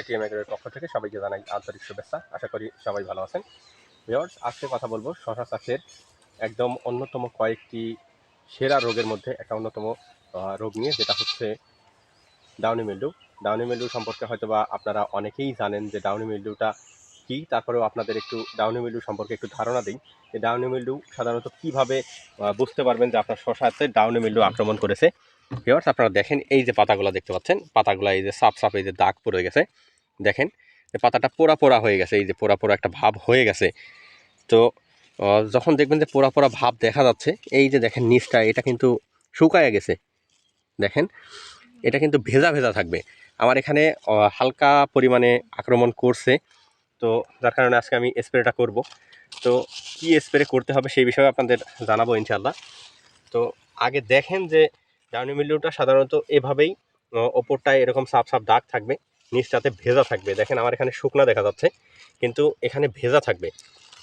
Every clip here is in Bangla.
এটিএম এর পক্ষ থেকে সবাইকে জানাই আন্তরিক শুভেচ্ছা। আশা করি সবাই ভালো আছেন। ভিওর্স আজকে কথা বলব শশা চাষের একদম অন্যতম কয়েকটি সেরা রোগের মধ্যে একটা অন্যতম রোগ নিয়ে, যেটা হচ্ছে ডাউনি মিল্ডু ডাউনি মিল্ডু সম্পর্কে হয়তো বা আপনারা অনেকেই জানেন যে ডাউনি মিল্ডুটা কী। তারপরেও আপনাদের একটু ডাউনি মিল্ডু সম্পর্কে একটু ধারণা দিই। যে ডাউনি মিল্ডু সাধারণত কীভাবে বুঝতে পারবেন যে আপনার শশাতে ডাউনি মিল্ডু আক্রমণ করেছে। ভিওর্স আপনারা দেখেন এই যে পাতাগুলো দেখতে পাচ্ছেন? পাতাগুলো এই যে সাপ সাপ এই যে দাগ পড়ে গেছে। দেখেন পাতাটা পোড়া পোড়া হয়ে গেছে, এই যে পোড়া পোড়া একটা ভাব হয়ে গেছে। তো যখন দেখবেন যে পোড়া পোড়া ভাব দেখা যাচ্ছে, এই যে দেখেন নিচটা, এটা কিন্তু শুকায় গেছে। দেখেন, এটা কিন্তু ভেজা ভেজা থাকবে। আমার এখানে হালকা পরিমাণে আক্রমণ করছে। তো, যার কারণে আজকে আমি স্প্রেটা করব। তো, কি স্প্রে করতে হবে সেই বিষয়ে আপনাদের জানাব ইনশাল্লাহ তো, আগে দেখেন যে ডাউনি মিল্ডুটা সাধারণত এভাবেই ওপরটায় এরকম সাপ সাপ দাগ থাকবে নিচটাতে ভেজা থাকবে। দেখেন আমার এখানে শুকনা দেখা যাচ্ছে, কিন্তু এখানে ভেজা থাকবে,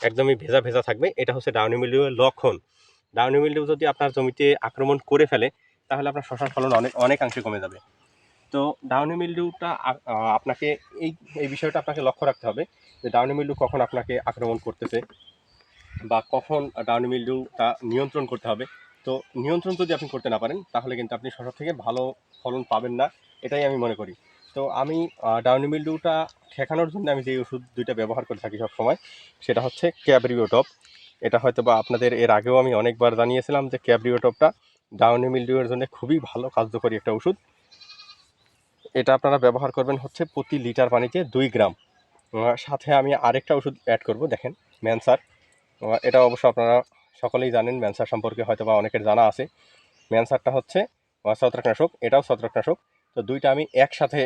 একদমই ভেজা ভেজা থাকবে। এটা হচ্ছে ডাউনি মিল্ডুয়ের লক্ষণ। ডাউনি মিল্ডু যদি আপনার জমিতে আক্রমণ করে ফেলে, তাহলে আপনার শশার ফলন অনেক অনেকাংশে কমে যাবে। তো ডাউনি মিল্ডুটা আপনাকে এই এই বিষয়টা আপনাকে লক্ষ্য রাখতে হবে যে ডাউনি মিল্ডু কখন আপনাকে আক্রমণ করতেছে বা কখন ডাউনি মিল্ডুটা নিয়ন্ত্রণ করতে হবে। তো নিয়ন্ত্রণ যদি আপনি করতে না পারেন, তাহলে কিন্তু আপনি শশা থেকে ভালো ফলন পাবেন না, এটাই আমি মনে করি। তো আমি ডাউনি মিল্ডুটা ঠেকানোর জন্য আমি যে ওষুধ দুইটা ব্যবহার করে থাকি সবসময়, সেটা হচ্ছে ক্যাবরিওটপ। এটা হয়তো বা আপনাদের এর আগেও আমি অনেকবার জানিয়েছিলাম যে ক্যাবরিওটপটা ডাউনি মিল্ডিউয়ের জন্য খুবই ভালো কার্যকরী একটা ওষুধ। এটা আপনারা ব্যবহার করবেন হচ্ছে প্রতি লিটার পানিতে দুই গ্রাম। সাথে আমি আরেকটা ওষুধ অ্যাড করব, দেখেন, ম্যানসার। এটা অবশ্য আপনারা সকলেই জানেন ম্যানসার সম্পর্কে, হয়তো বা অনেকের জানা আছে। ম্যানসারটা হচ্ছে ছত্রাকনাশক, এটাও ছত্রাকনাশক। তো দুইটা আমি একসাথে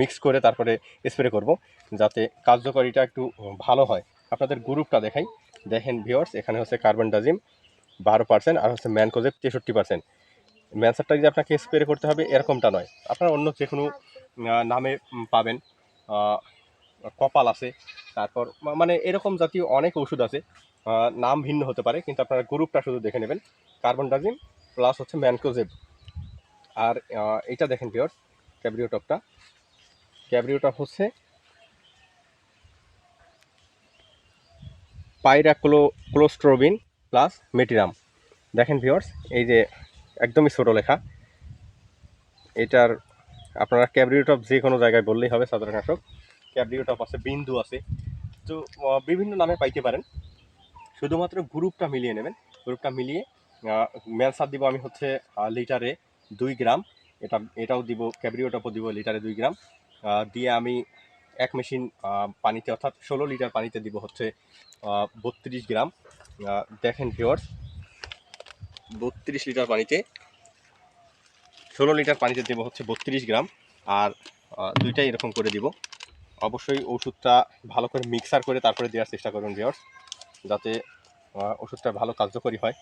মিক্স করে তারপরে স্প্রে করব যাতে কার্যকারিতা একটু ভালো হয়। আপনাদের গ্রুপটা দেখাই। দেখেন ভিওর্স এখানে হচ্ছে কার্বন ডাজিম বারো পার্সেন্ট আর হচ্ছে ম্যানকোজেব তেষট্টি পার্সেন্ট। ম্যানসারটা যে আপনাকে স্প্রে করতে হবে, এরকমটা নয়। আপনারা অন্য যে কোনো নামে পাবেন। কপাল আছে, তারপর মানে এরকম জাতীয় অনেক ওষুধ আছে নাম ভিন্ন হতে পারে, কিন্তু আপনারা গ্রুপটা শুধু দেখে নেবেন। কার্বন ডাজিম প্লাস হচ্ছে ম্যানকোজেব আর এটা দেখেন পিওর ক্যাবরিওটপটা। ক্যাবরিওটপ হচ্ছে পাইরাক্লো ক্লোস্ট্রোবিন প্লাস মেটিরাম। দেখেন ভিওর্স এই যে একদমই ছোটো লেখা। এটার আপনারা ক্যাবরিওটপ যে কোনো জায়গায় বললেই হবে ছত্রাকনাশক ক্যাবরিওটপ আছে, বিন্দু আছে। তো বিভিন্ন নামে পাইতে পারেন। শুধুমাত্র গ্রুপটা মিলিয়ে নেবেন। গ্রুপটা মিলিয়ে ম্যানসার দিব আমি হচ্ছে লিটারে দুই গ্রাম। এটা, এটাও দিব ক্যাবরিওটপও দিব লিটারে দুই গ্রাম। দিয়ে আমি এক মেশিন পানিতে, অর্থাৎ ষোলো লিটার পানিতে দিব হচ্ছে বত্রিশ গ্রাম। দেখেন ভিওর্স বত্রিশ লিটার পানিতে, ষোলো লিটার পানিতে দেবো হচ্ছে বত্রিশ গ্রাম। আর দুইটাই এরকম করে দিব। অবশ্যই ওষুধটা ভালো করে মিক্সার করে তারপরে দেওয়ার চেষ্টা করবেন ভিওর্স যাতে ওষুধটা ভালো কার্যকরী হয়।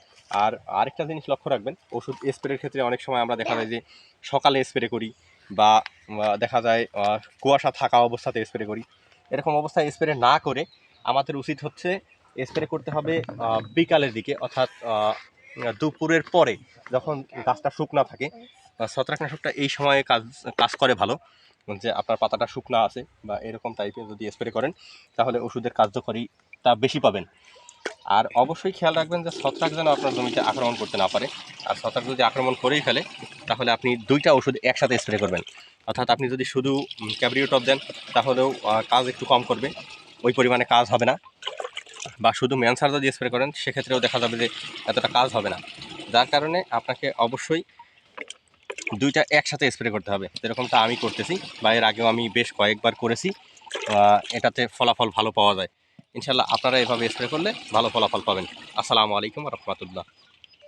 আর আরেকটা জিনিস লক্ষ্য রাখবেন, ওষুধ স্প্রের ক্ষেত্রে অনেক সময় আমরা দেখা যায় যে সকালে স্প্রে করি বা দেখা যায় কুয়াশা থাকা অবস্থাতে স্প্রে করি। এরকম অবস্থায় স্প্রে না করে আমাদের উচিত হচ্ছে স্প্রে করতে হবে বিকালের দিকে, অর্থাৎ দুপুরের পরে, যখন গাছটা শুকনা থাকে ছত্রাকনাশকটা এই সময়ে কাজ কাজ করে ভালো। যে আপনার পাতাটা শুকনা আছে বা এরকম টাইপের যদি স্প্রে করেন, তাহলে ওষুধের কার্যকরিতা বেশি পাবেন। আর অবশ্যই খেয়াল রাখবেন যে ছত্রাক যেন আপনার জমিতে আক্রমণ করতে না পারে। আর ছত্রাক যদি আক্রমণ করেই ফেলে, তাহলে আপনি দুইটা ওষুধ একসাথে স্প্রে করবেন। অর্থাৎ আপনি যদি শুধু ক্যাবরিওটপ দেন, তাহলেও কাজ একটু কম করবে। ওই পরিমাণে কাজ হবে না। বা শুধু ম্যানসার যদি স্প্রে করেন, সেক্ষেত্রেও দেখা যাবে যে এতটা কাজ হবে না। যার কারণে আপনাকে অবশ্যই দুইটা একসাথে স্প্রে করতে হবে। যেরকমটা আমি করতেছি বা এর আগেও আমি বেশ কয়েকবার করেছি এটাতে ফলাফল ভালো পাওয়া যায়। ইনশাল্লাহ আপনারা এভাবে স্প্রে করলে ভালো ফলাফল পাবেন। আসসালামু আলাইকুম রহমতুল্লাহ।